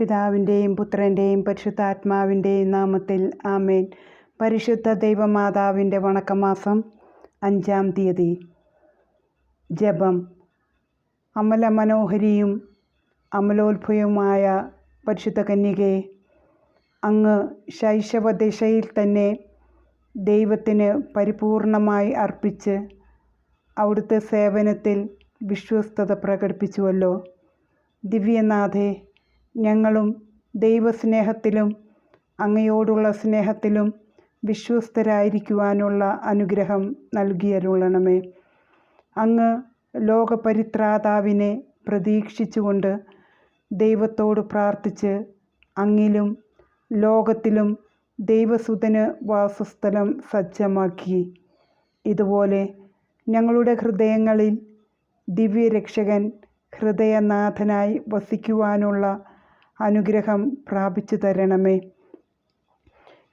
പിതാവിന്റെയും പുത്രന്റെയും പരിശുദ്ധാത്മാവിന്റെയും നാമത്തിൽ ആമേൻ. പരിശുദ്ധ ദൈവമാതാവിന്റെ വണക്കമാസം അഞ്ചാം തീയതി. ജപം. അമല മനോഹരിയും അമലോത്ഭവയുമായ പരിശുദ്ധ കന്യകയെ അങ്ങ് ശൈശവദശയിൽ തന്നെ ദൈവത്തിന് പരിപൂർണമായി അർപ്പിച്ച് അവിടുത്തെ സേവനത്തിൽ വിശ്വസ്തത പ്രകടിപ്പിച്ചുവല്ലോ. ദിവ്യനാഥേ ഞങ്ങളും ദൈവസ്നേഹത്തിലും അങ്ങയോടുള്ള സ്നേഹത്തിലും വിശ്വസ്തരായിരിക്കുവാനുള്ള അനുഗ്രഹം നൽകിയരുളണമേ. അങ്ങ് ലോകപരിത്രാതാവിനെ പ്രതീക്ഷിച്ചുകൊണ്ട് ദൈവത്തോട് പ്രാർത്ഥിച്ച് അങ്ങിലും ലോകത്തിലും ദൈവസുതന് വാസസ്ഥലം സജ്ജമാക്കി. ഇതുപോലെ ഞങ്ങളുടെ ഹൃദയങ്ങളിൽ ദിവ്യരക്ഷകൻ ഹൃദയനാഥനായി വസിക്കുവാനുള്ള അനുഗ്രഹം പ്രാപിച്ചു തരണമേ.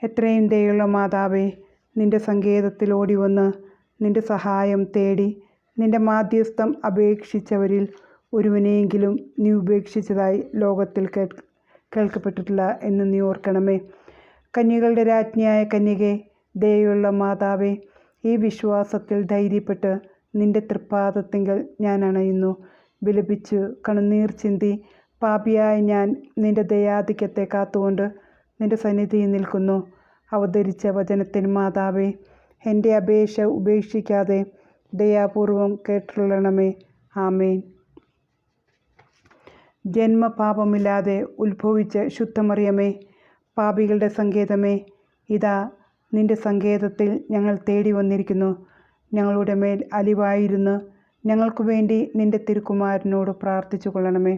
എത്രയും ദയുള്ള മാതാവേ നിന്റെ സങ്കേതത്തിൽ ഓടി വന്ന് നിന്റെ സഹായം തേടി നിന്റെ മാധ്യസ്ഥം അപേക്ഷിച്ചവരിൽ ഒരുവനെയെങ്കിലും നീ ഉപേക്ഷിച്ചതായി ലോകത്തിൽ കേൾ കേൾക്കപ്പെട്ടിട്ടില്ല എന്ന് നീ ഓർക്കണമേ. കന്യകളുടെ രാജ്ഞിയായ കന്യകെ ദയുള്ള മാതാവേ ഈ വിശ്വാസത്തിൽ ധൈര്യപ്പെട്ട് നിന്റെ തൃപ്പാദത്തിങ്കൽ ഞാൻ അണയുന്നു. വിലപിച്ചു കണ്ണുനീർ ചിന്തി പാപിയായ ഞാൻ നിന്റെ ദയാധിക്യത്തെ കാത്തുകൊണ്ട് നിന്റെ സന്നിധിയിൽ നിൽക്കുന്നു. അവതരിച്ച വചനത്തിന് മാതാവേ എന്റെ അപേക്ഷ ഉപേക്ഷിക്കാതെ ദയാപൂർവം കേട്ടുള്ളണമേ. ആമേൻ. ജന്മപാപമില്ലാതെ ഉത്ഭവിച്ച ശുദ്ധമറിയമേ പാപികളുടെ സങ്കേതമേ ഇതാ നിന്റെ സങ്കേതത്തിൽ ഞങ്ങൾ തേടി വന്നിരിക്കുന്നു. ഞങ്ങളുടെ മേൽ അലിവായിരുന്നു ഞങ്ങൾക്കു വേണ്ടി നിന്റെ തിരുക്കുമാരനോട് പ്രാർത്ഥിച്ചു കൊള്ളണമേ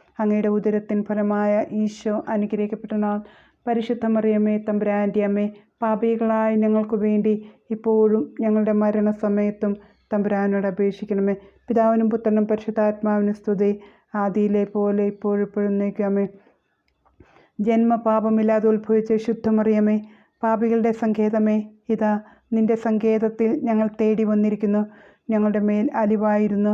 അങ്ങയുടെ ഉദരത്തിൻ ഫലമായ ഈശോ അനുഗ്രഹിക്കപ്പെട്ടനാൾ പരിശുദ്ധ മറിയമ്മേ തമ്പുരാന്റെ അമ്മേ പാപികളായ ഞങ്ങൾക്ക് വേണ്ടി ഇപ്പോഴും ഞങ്ങളുടെ മരണസമയത്തും തമ്പുരാനോട് അപേക്ഷിക്കണമേ. പിതാവിനും പുത്രനും പരിശുദ്ധാത്മാവിനും സ്തുതി. ആദിയിലെ പോലെ ഇപ്പോഴിപ്പോഴും നയിക്കാമേ ജന്മപാപമില്ലാതെ ഉത്ഭവിച്ച ശുദ്ധമറിയമേ പാപികളുടെ സങ്കേതമേ ഇതാ നിന്റെ സങ്കേതത്തിൽ ഞങ്ങൾ തേടി വന്നിരിക്കുന്നു. ഞങ്ങളുടെ മേൽ അലിവായിരുന്നു.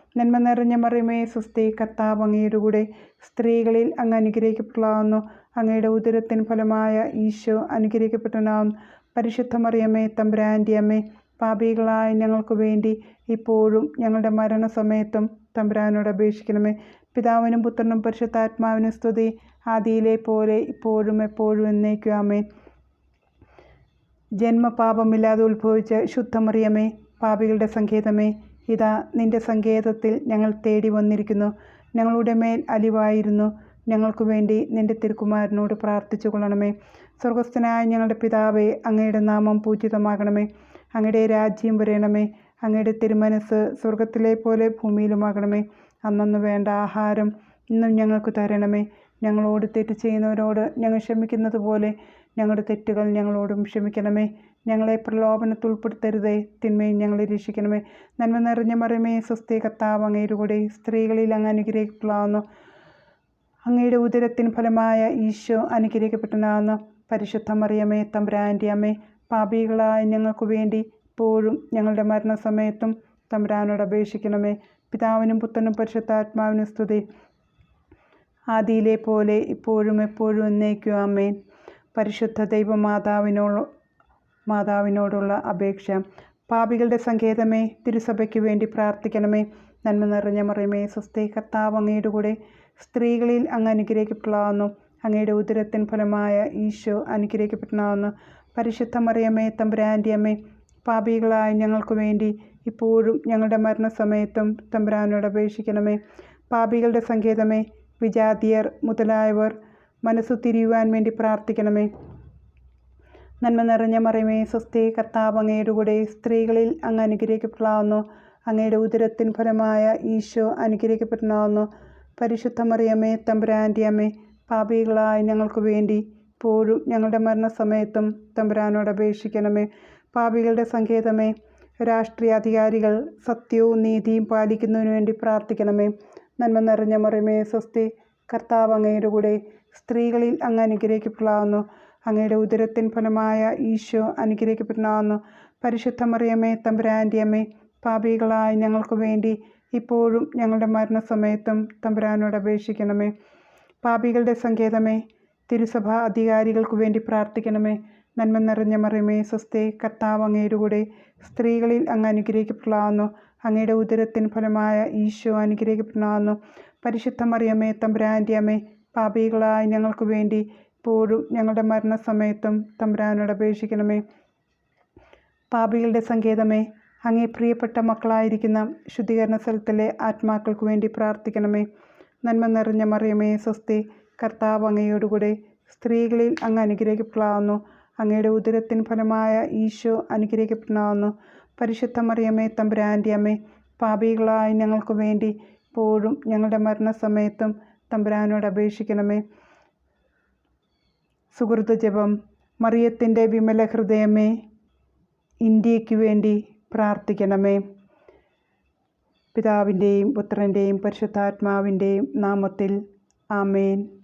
നന്മ നിറഞ്ഞ മറിയമേ സ്വസ്തി കർത്താവ് അങ്ങയുടെ കൂടെ സ്ത്രീകളിൽ അങ്ങ് അനുഗ്രഹിക്കപ്പെടാവുന്നു അങ്ങയുടെ ഉദരത്തിന് ഫലമായ ഈശോ അനുഗ്രഹിക്കപ്പെട്ടനാവുന്നു പരിശുദ്ധ മറിയമ്മേ തമ്പുരാന്റെ അമ്മേ പാപികളായ ഞങ്ങൾക്ക് വേണ്ടി ഇപ്പോഴും ഞങ്ങളുടെ മരണസമയത്തും തമ്പുരാനോട് അപേക്ഷിക്കണമേ. പിതാവിനും പുത്രനും പരിശുദ്ധാത്മാവിനും സ്തുതി. ആദിയിലെ പോലെ ഇപ്പോഴും എപ്പോഴും എന്നേക്കും ആമേൻ. ജന്മപാപമില്ലാതെ ഉത്ഭവിച്ച ശുദ്ധമറിയമേ പാപികളുടെ സങ്കേതമേ ഇതാ നിന്റെ സങ്കേതത്തിൽ ഞങ്ങൾ തേടി വന്നിരിക്കുന്നു. ഞങ്ങളുടെ മേൽ അലിവായിരുന്നു. ഞങ്ങൾക്കു വേണ്ടി നിന്റെ തിരുക്കുമാരനോട് പ്രാർത്ഥിച്ചു കൊള്ളണമേ. സ്വർഗസ്ഥനായ ഞങ്ങളുടെ പിതാവേ അങ്ങയുടെ നാമം പൂജിതമാകണമേ. അങ്ങയുടെ രാജ്യം വരയണമേ അങ്ങയുടെ തിരുമനസ് സ്വർഗത്തിലെ പോലെ ഭൂമിയിലുമാകണമേ. അന്നന്ന് വേണ്ട ആഹാരം ഇന്നും ഞങ്ങൾക്ക് തരണമേ. ഞങ്ങളോട് തെറ്റ് ചെയ്യുന്നവരോട് ഞങ്ങൾ ക്ഷമിക്കുന്നത് പോലെ ഞങ്ങളുടെ തെറ്റുകൾ ഞങ്ങളോടും ക്ഷമിക്കണമേ. ഞങ്ങളെ പ്രലോഭനത്തിൽ ഉൾപ്പെടുത്തരുതേ തിന്മയും ഞങ്ങളെ രക്ഷിക്കണമേ. നന്മ നിറഞ്ഞ മറിയമേ സ്വസ്തി കർത്താവ് അങ്ങയുടെ സ്ത്രീകളിൽ അങ്ങ് അനുഗ്രഹിക്കപ്പെടാവുന്നു അങ്ങയുടെ ഉദരത്തിന് ഫലമായ ഈശോ അനുഗ്രഹിക്കപ്പെട്ടനാവുന്നു പരിശുദ്ധ മറിയമേ തമ്പുരാന്റെ അമ്മേ പാപികളായ ഞങ്ങൾക്ക് വേണ്ടി ഇപ്പോഴും ഞങ്ങളുടെ മരണസമയത്തും തമ്പുരാനോട് അപേക്ഷിക്കണമേ. പിതാവിനും പുത്രനും പരിശുദ്ധാത്മാവിനും സ്തുതി. ആദിയിലെ പോലെ ഇപ്പോഴും എപ്പോഴും എന്നേക്കും അമ്മേൻ പരിശുദ്ധ ദൈവമാതാവിനോ മാതാവിനോടുള്ള അപേക്ഷ. പാപികളുടെ സങ്കേതമേ തിരുസഭയ്ക്ക് വേണ്ടി പ്രാർത്ഥിക്കണമേ. നന്മ നിറഞ്ഞ മറിയമേ സ്വസ്ഥേ കർത്താവ് അങ്ങയുടെ കൂടെ സ്ത്രീകളിൽ അങ്ങ് അനുഗ്രഹിക്കപ്പെടാവുന്നു. അങ്ങയുടെ ഉദരത്തിൻ ഫലമായ ഈശോ അനുഗ്രഹിക്കപ്പെടാവുന്നു പരിശുദ്ധ മറിയമ്മേ തമ്പുരാന്റെ അമ്മേ പാപികളായ ഞങ്ങൾക്ക് വേണ്ടി ഇപ്പോഴും ഞങ്ങളുടെ മരണസമയത്തും തമ്പുരാനോട് അപേക്ഷിക്കണമേ. പാപികളുടെ സങ്കേതമേ വിജാതിയർ മുതലായവർ മനസ്സു തിരിയുവാൻ വേണ്ടി പ്രാർത്ഥിക്കണമേ. നന്മ നിറഞ്ഞ മറിയമേ സ്വസ്തി കർത്താവ് അങ്ങയുടെ കൂടെ സ്ത്രീകളിൽ അങ്ങ് അനുഗ്രഹിക്കപ്പെടാവുന്നു. അങ്ങയുടെ ഉദരത്തിൻ ഫലമായ ഈശോ അനുഗ്രഹിക്കപ്പെടാവുന്നു പരിശുദ്ധ മറിയമ്മേ തമ്പുരാന്റെ അമ്മേ പാപികളായ ഞങ്ങൾക്ക് വേണ്ടി ഇപ്പോഴും ഞങ്ങളുടെ മരണസമയത്തും തമ്പുരാനോട് അപേക്ഷിക്കണമേ. പാപികളുടെ സങ്കേതമേ രാഷ്ട്രീയ അധികാരികൾ സത്യവും നീതിയും പാലിക്കുന്നതിന് വേണ്ടി പ്രാർത്ഥിക്കണമേ. നന്മ നിറഞ്ഞ മറിയമേ സ്വസ്തി കർത്താവ് അങ്ങയുടെ കൂടെ സ്ത്രീകളിൽ അങ്ങ് അനുഗ്രഹിക്കപ്പെടാവുന്നു അങ്ങയുടെ ഉദരത്തിൻ ഫലമായ ഈശോ അനുഗ്രഹിക്കപ്പെടാവുന്നു പരിശുദ്ധ മറിയമ്മേ തമ്പുരാന്റെ അമ്മേ പാപികളായ ഞങ്ങൾക്ക് വേണ്ടി ഇപ്പോഴും ഞങ്ങളുടെ മരണസമയത്തും തമ്പുരാനോട് അപേക്ഷിക്കണമേ. പാപികളുടെ സങ്കേതമേ തിരുസഭ അധികാരികൾക്ക് വേണ്ടി പ്രാർത്ഥിക്കണമേ. നന്മ നിറഞ്ഞ മറിയമേ സ്വസ്തി കർത്താവ് അങ്ങയുടെ കൂടെ സ്ത്രീകളിൽ അങ്ങ് അനുഗ്രഹിക്കപ്പെടാവുന്നു അങ്ങയുടെ ഉദരത്തിൻ ഫലമായ ഈശോ അനുഗ്രഹിക്കപ്പെടണമെന്നും പരിശുദ്ധ മറിയമ്മേ തമ്പുരാന്റെ പാപികളായ ഞങ്ങൾക്ക് വേണ്ടി ഇപ്പോഴും ഞങ്ങളുടെ മരണസമയത്തും തമ്പുരാനോട് അപേക്ഷിക്കണമേ. പാപികളുടെ സങ്കേതമേ അങ്ങേ പ്രിയപ്പെട്ട മക്കളായിരിക്കുന്ന ശുദ്ധീകരണ സ്ഥലത്തിലെ ആത്മാക്കൾക്ക് വേണ്ടി പ്രാർത്ഥിക്കണമേ. നന്മ നിറഞ്ഞ മറിയമേ സ്വസ്തി കർത്താവ് അങ്ങയോടുകൂടെ സ്ത്രീകളിൽ അങ്ങ് അനുഗ്രഹിക്കപ്പെടാവുന്നു അങ്ങയുടെ ഉദരത്തിൻ ഫലമായ ഈശോ അനുഗ്രഹിക്കപ്പെടാവുന്നു പരിശുദ്ധ മറിയമ്മേ തമ്പുരാന്റെ അമ്മേ പാപികളായ ഞങ്ങൾക്ക് വേണ്ടി ഇപ്പോഴും ഞങ്ങളുടെ മരണസമയത്തും തമ്പുരാനോട് അപേക്ഷിക്കണമേ. സുഹൃത്ത് ജപം മറിയത്തിന്റെ വിമല ഹൃദയമേ ഇന്ത്യയ്ക്ക് വേണ്ടി പ്രാർത്ഥിക്കണമേ. പിതാവിന്റെയും പുത്രന്റെയും പരിശുദ്ധാത്മാവിന്റെയും നാമത്തിൽ ആമേൻ.